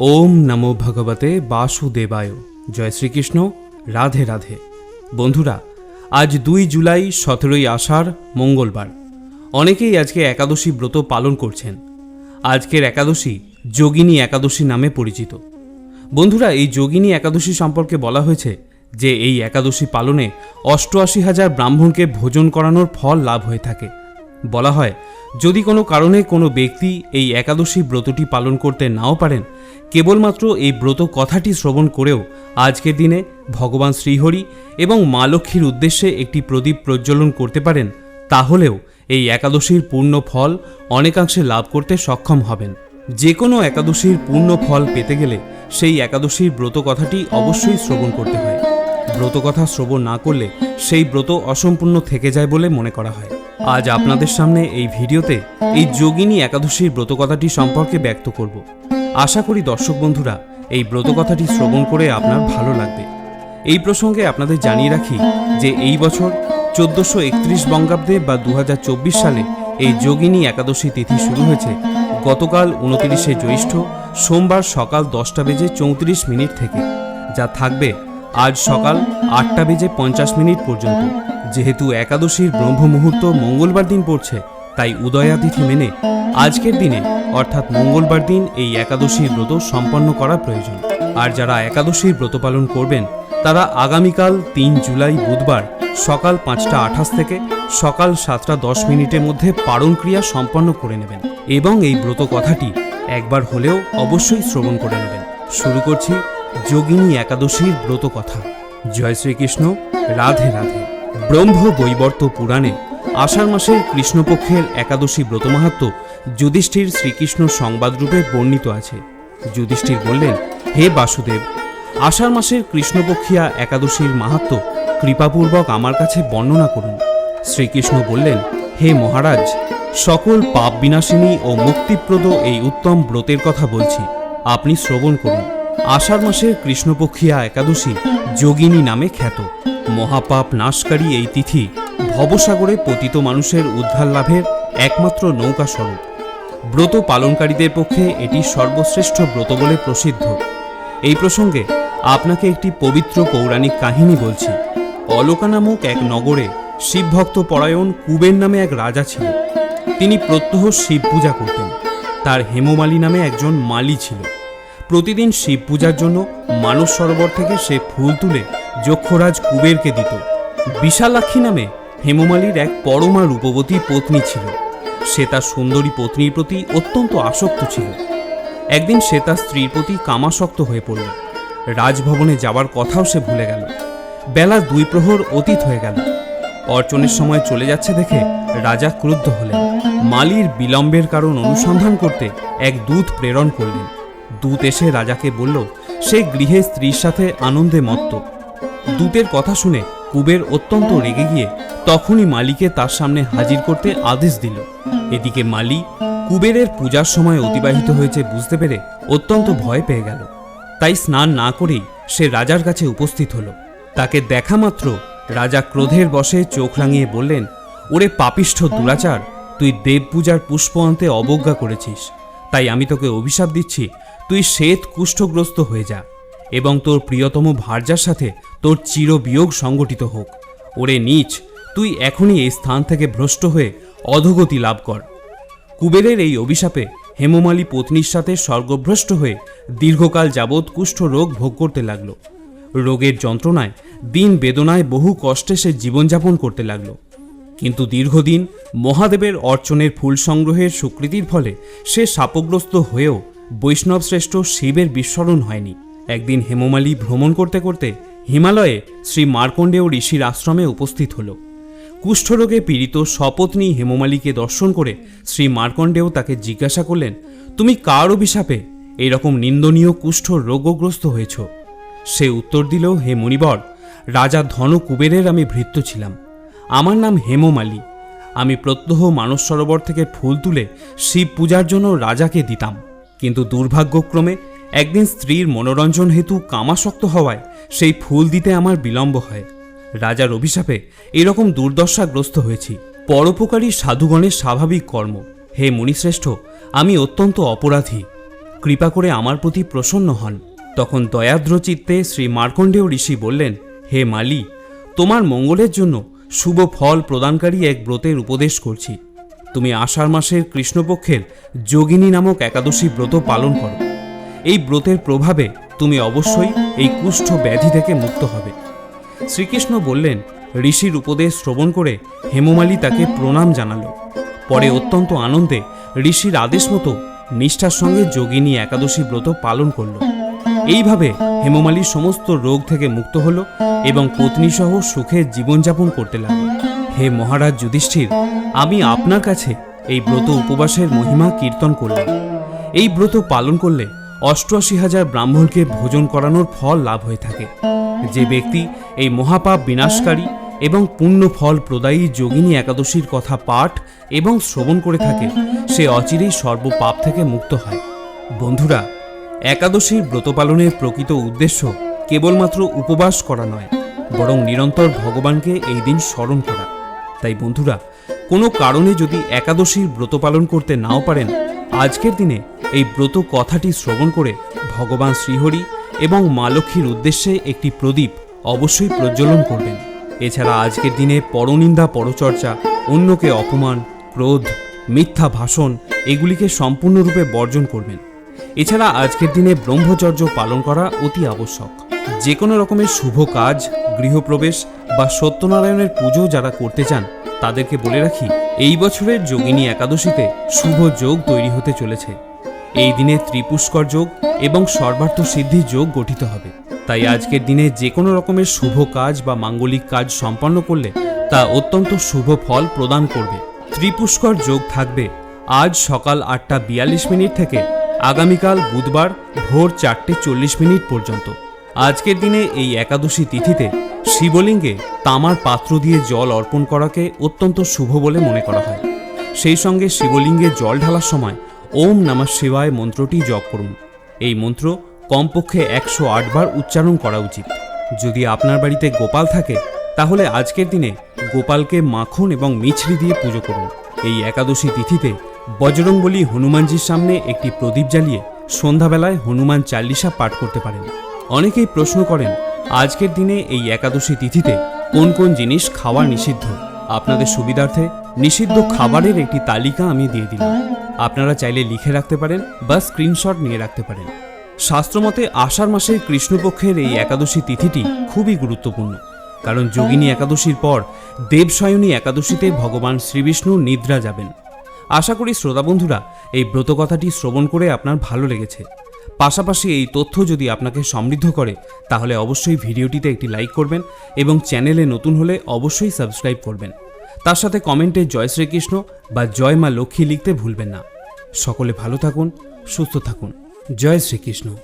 ওম নমো ভগবতে বাসুদেবায়। জয় শ্রীকৃষ্ণ। রাধে রাধে। বন্ধুরা, আজ দুই জুলাই, সতেরোই আষাঢ়, মঙ্গলবার। অনেকেই আজকে একাদশী ব্রত পালন করছেন। আজকের একাদশী যোগিনী একাদশী নামে পরিচিত। বন্ধুরা, এই যোগিনী একাদশী সম্পর্কে বলা হয়েছে যে, এই একাদশী পালনে অষ্টআশি হাজার ব্রাহ্মণকে ভোজন করানোর ফল লাভ হয়ে থাকে। বলা হয়, যদি কোনো কারণে কোনো ব্যক্তি এই একাদশী ব্রতটি পালন করতে নাও পারেন কেবলমাত্র এই ব্রত কথাটি শ্রবণ করেও আজকের দিনে ভগবান শ্রীহরি এবং মা লক্ষ্মীর উদ্দেশ্যে একটি প্রদীপ প্রজ্বলন করতে পারেন, তাহলেও এই একাদশীর পূর্ণ ফল অনেকাংশে লাভ করতে সক্ষম হবেন। যে কোনো একাদশীর পূর্ণ ফল পেতে গেলে সেই একাদশীর ব্রত কথাটি অবশ্যই শ্রবণ করতে হয়। ব্রত কথা শ্রবণ না করলে সেই ব্রত অসম্পূর্ণ থেকে যায় বলে মনে করা হয়। আজ আপনাদের সামনে এই ভিডিওতে এই যোগিনী একাদশীর ব্রত কথাটি সম্পর্কে ব্যক্ত করব। আশা করি দর্শক বন্ধুরা, এই ব্রত কথাটি শ্রবণ করে আপনার ভালো লাগবে। এই প্রসঙ্গে আপনাদের জানিয়ে রাখি যে এই বছর চোদ্দোশো একত্রিশ বঙ্গাব্দে বা দু হাজার চব্বিশ সালে এই যোগিনী একাদশী তিথি শুরু হয়েছে। গতকাল উনতিরিশে জ্যৈষ্ঠ সোমবার সকাল দশটা বেজে চৌত্রিশ মিনিট থেকে, যা থাকবে আজ সকাল আটটা বেজে পঞ্চাশ মিনিট পর্যন্ত। যেহেতু একাদশীর ব্রহ্ম মুহূর্ত মঙ্গলবার দিন পড়ছে, তাই উদয়াতিথি মেনে আজকের দিনে অর্থাৎ মঙ্গলবার দিন এই একাদশীর ব্রত সম্পন্ন করা প্রয়োজন। আর যারা একাদশীর ব্রত পালন করবেন, তারা আগামীকাল তিন জুলাই বুধবার সকাল পাঁচটা আঠাশ থেকে সকাল সাতটা দশ মিনিটের মধ্যে পারণ ক্রিয়া সম্পন্ন করে নেবেন এবং এই ব্রত কথাটি একবার হলেও অবশ্যই শ্রবণ করে নেবেন। শুরু করছি যোগিনী একাদশীর ব্রত কথা। জয় শ্রীকৃষ্ণ, রাধে রাধে। ব্রহ্ম বৈবর্ত পুরাণে আষাঢ় মাসের কৃষ্ণপক্ষের একাদশী ব্রত মাহাত্ম যুধিষ্ঠির শ্রীকৃষ্ণ সংবাদরূপে বর্ণিত আছে। যুধিষ্ঠির বললেন, হে বাসুদেব, আষাঢ় মাসের কৃষ্ণপক্ষিয়া একাদশীর মাহাত্ম কৃপাপূর্বক আমার কাছে বর্ণনা করুন। শ্রীকৃষ্ণ বললেন, হে মহারাজ, সকল পাপ বিনাশিনী ও মুক্তিপ্রদ এই উত্তম ব্রতের কথা বলছি। আপনি শ্রবণ করুন, আষাঢ় মাসের কৃষ্ণপক্ষিয়া একাদশী যোগিনী নামে খ্যাত। মহাপাপ নাশকারী এই তিথি ভবসাগরে পতিত মানুষের উদ্ধার লাভের একমাত্র নৌকা স্বরূপ ব্রত পালনকারীদের পক্ষে এটি সর্বশ্রেষ্ঠ ব্রত বলে প্রসিদ্ধ। এই প্রসঙ্গে আপনাকে একটি পবিত্র পৌরাণিক কাহিনী বলছি। অলোকা নামক এক নগরে শিবভক্ত পরায়ণ কুবের নামে এক রাজা ছিল তিনি প্রত্যহ শিব পূজা করতেন। তার হেমমালী নামে একজন মালি ছিল। প্রতিদিন শিব পূজার জন্য মানস সরোবর থেকে সে ফুল তুলে যক্ষরাজ কুবেরকে দিত। বিশালাক্ষী নামে হেমমালির এক পরমা রূপবতী পত্নী ছিল। সে তার সুন্দরী পত্নীর প্রতি অত্যন্ত আসক্ত ছিল। একদিন সে তার স্ত্রীর প্রতি কামাসক্ত হয়ে পড়ল। রাজভবনে যাওয়ার কথাও সে ভুলে গেল। বেলা দুই প্রহর অতীত হয়ে গেল। অর্চনের সময় চলে যাচ্ছে দেখে রাজা ক্রুদ্ধ হলেন। মালির বিলম্বের কারণ অনুসন্ধান করতে এক দূত প্রেরণ করলেন। দূত এসে রাজাকে বলল, সে গৃহে স্ত্রীর সাথে আনন্দে মত্ত। দূতের কথা শুনে কুবের অত্যন্ত রেগে গিয়ে তখনই মালিকে তার সামনে হাজির করতে আদেশ দিল। এদিকে মালি কুবেরের পূজার সময় অতিবাহিত হয়েছে বুঝতে পেরে অত্যন্ত ভয় পেয়ে গেল। তাই স্নান না করেই সে রাজার কাছে উপস্থিত হলো। তাকে দেখা মাত্র রাজা ক্রোধের বশে চোখ রাঙিয়ে বললেন, ওরে পাপিষ্ঠ দুরাচার, তুই দেব পূজার পুষ্প আনতে অবজ্ঞা করেছিস। তাই আমি তোকে অভিশাপ দিচ্ছি, তুই শ্বেত কুষ্ঠগ্রস্ত হয়ে যা এবং তোর প্রিয়তম ভার্যার সাথে তোর চিরবিয়োগ সংগঠিত হোক। ওরে নীচ, তুই এখনই এই স্থান থেকে ভ্রষ্ট হয়ে অধোগতি লাভ কর। কুবেরের এই অভিশাপে হেমমালী পত্নীর সাথে স্বর্গভ্রষ্ট হয়ে দীর্ঘকাল যাবৎ কুষ্ঠ রোগ ভোগ করতে লাগল। রোগের যন্ত্রণায়, দিন বেদনায় বহু কষ্টে সে জীবনযাপন করতে লাগল। কিন্তু দীর্ঘদিন মহাদেবের অর্চনের ফুল সংগ্রহের স্বীকৃতির ফলে সে শাপগ্রস্ত হয়েও বৈষ্ণবশ্রেষ্ঠ শিবের বিস্মরণ হয়নি। একদিন হেমমালী ভ্রমণ করতে করতে হিমালয়ে শ্রী মার্কণ্ডেয় ঋষির আশ্রমে উপস্থিত হল। কুষ্ঠরোগে পীড়িত সপত্নী হেমমালীকে দর্শন করে শ্রী মার্কণ্ডেয় তাকে জিজ্ঞাসা করলেন, তুমি কার অভিশাপে এইরকম নিন্দনীয় কুষ্ঠ রোগগ্রস্ত হয়েছ? সে উত্তর দিল, হে মুনিবর রাজা ধন কুবেরের আমি ভৃত্য ছিলাম। আমার নাম হেমমালি। আমি প্রত্যহ মানস সরোবর থেকে ফুল তুলে শিব পূজার জন্য রাজাকে দিতাম। কিন্তু দুর্ভাগ্যক্রমে একদিন স্ত্রীর মনোরঞ্জন হেতু কামাসক্ত হওয়ায় সেই ফুল দিতে আমার বিলম্ব হয়। রাজার অভিশাপে এরকম দুর্দশাগ্রস্ত হয়েছি। পরোপকারী সাধুগণের স্বাভাবিক কর্ম। হে মুনিশ্রেষ্ঠ, আমি অত্যন্ত অপরাধী। কৃপা করে আমার প্রতি প্রসন্ন হন। তখন দয়াদ্র চিত্তে শ্রী মার্কণ্ডেয় ঋষি বললেন, হে মালি, তোমার মঙ্গলের জন্য শুভ ফল প্রদানকারী এক ব্রতের উপদেশ করছি। তুমি আষাঢ় মাসের কৃষ্ণপক্ষের যোগিনী নামক একাদশী ব্রত পালন করো। এই ব্রতের প্রভাবে তুমি অবশ্যই এই কুষ্ঠ ব্যাধি থেকে মুক্ত হবে। শ্রীকৃষ্ণ বললেন, ঋষির উপদেশ শ্রবণ করে হেমমালী তাকে প্রণাম জানালো। পরে অত্যন্ত আনন্দে ঋষির আদেশ মতো নিষ্ঠার সঙ্গে যোগিনী একাদশী ব্রত পালন করল। এইভাবে হেমমালী সমস্ত রোগ থেকে মুক্ত হল এবং পত্নীসহ সুখে জীবনযাপন করতে লাগল। হে মহারাজ যুধিষ্ঠির, আমি আপনার কাছে এই ব্রত উপবাসের মহিমা কীর্তন করলাম। এই ব্রত পালন করলে অষ্টআশি হাজার ব্রাহ্মণকে ভোজন করানোর ফল লাভ হয়ে থাকে। যে ব্যক্তি এই মহাপাপ বিনাশকারী এবং পুণ্য ফল প্রদায়ী যোগিনী একাদশীর কথা পাঠ এবং শ্রবণ করে থাকে, সে অচিরেই সর্বপাপ থেকে মুক্ত হয়। বন্ধুরা, একাদশীর ব্রত পালনের প্রকৃত উদ্দেশ্য কেবলমাত্র উপবাস করা নয়, বরং নিরন্তর ভগবানকে এই দিন স্মরণ করা। তাই বন্ধুরা, কোনো কারণে যদি একাদশীর ব্রত পালন করতে নাও পারেন, আজকের দিনে এই ব্রত কথাটি শ্রবণ করে ভগবান শ্রীহরি এবং মা লক্ষ্মীর উদ্দেশ্যে একটি প্রদীপ অবশ্যই প্রজ্বলন করবেন। এছাড়া আজকের দিনে পরনিন্দা, পরচর্চা, অন্যকে অপমান, ক্রোধ, মিথ্যা ভাষণ এগুলিকে সম্পূর্ণরূপে বর্জন করবেন। এছাড়া আজকের দিনে ব্রহ্মচর্য পালন করা অতি আবশ্যক। যে কোনো রকমের শুভ কাজ, গৃহপ্রবেশ বা সত্যনারায়ণের পুজো যারা করতে চান, তাদেরকে বলে রাখি, এই বছরের যোগিনী একাদশীতে শুভ যোগ তৈরি হতে চলেছে। এই দিনে ত্রিপুষ্কর যোগ এবং সর্বার্থ সিদ্ধি যোগ গঠিত হবে। তাই আজকের দিনে যে কোনো রকমের শুভ কাজ বা মাঙ্গলিক কাজ সম্পন্ন করলে তা অত্যন্ত শুভ ফল প্রদান করবে। ত্রিপুষ্কর যোগ থাকবে আজ সকাল আটটা বিয়াল্লিশ মিনিট থেকে আগামীকাল বুধবার ভোর চারটে চল্লিশ মিনিট পর্যন্ত। আজকের দিনে এই একাদশী তিথিতে শিবলিঙ্গে তামার পাত্র দিয়ে জল অর্পণ করাকে অত্যন্ত শুভ বলে মনে করা হয়। সেই সঙ্গে শিবলিঙ্গে জল ঢালার সময় ওম নমঃ শিবায় মন্ত্রটি জপ করুন। এই মন্ত্র কমপক্ষে একশো আট বার উচ্চারণ করা উচিত। যদি আপনার বাড়িতে গোপাল থাকে, তাহলে আজকের দিনে গোপালকে মাখন এবং মিছরি দিয়ে পুজো করুন। এই একাদশী তিথিতে বজরংবলী হনুমানজির সামনে একটি প্রদীপ জ্বালিয়ে সন্ধ্যাবেলায় হনুমান চাল্লিশা পাঠ করতে পারেন। অনেকেই প্রশ্ন করেন, আজকের দিনে এই একাদশী তিথিতে কোন কোন জিনিস খাওয়া নিষিদ্ধ? আপনাদের সুবিধার্থে নিষিদ্ধ খাবারের একটি তালিকা আমি দিয়ে দিলাম। আপনারা চাইলে লিখে রাখতে পারেন বা স্ক্রিনশট নিয়ে রাখতে পারেন। শাস্ত্রমতে আষাঢ় মাসের কৃষ্ণপক্ষের এই একাদশী তিথিটি খুবই গুরুত্বপূর্ণ। কারণ যোগিনী একাদশীর পর দেবসায়নী একাদশীতে ভগবান শ্রীবিষ্ণু নিদ্রা যাবেন। আশা করি শ্রোতা বন্ধুরা, এই ব্রতকথাটি শ্রবণ করে আপনার ভালো লেগেছে। পাশাপাশি এই তথ্য যদি আপনাকে সমৃদ্ধ করে, তাহলে অবশ্যই ভিডিওটিতে একটি লাইক করবেন এবং চ্যানেলে নতুন হলে অবশ্যই সাবস্ক্রাইব করবেন। তার সাথে কমেন্টে জয় শ্রীকৃষ্ণ বা জয় মা লক্ষ্মী লিখতে ভুলবেন না। সকলে ভালো থাকুন, সুস্থ থাকুন। জয় শ্রীকৃষ্ণ।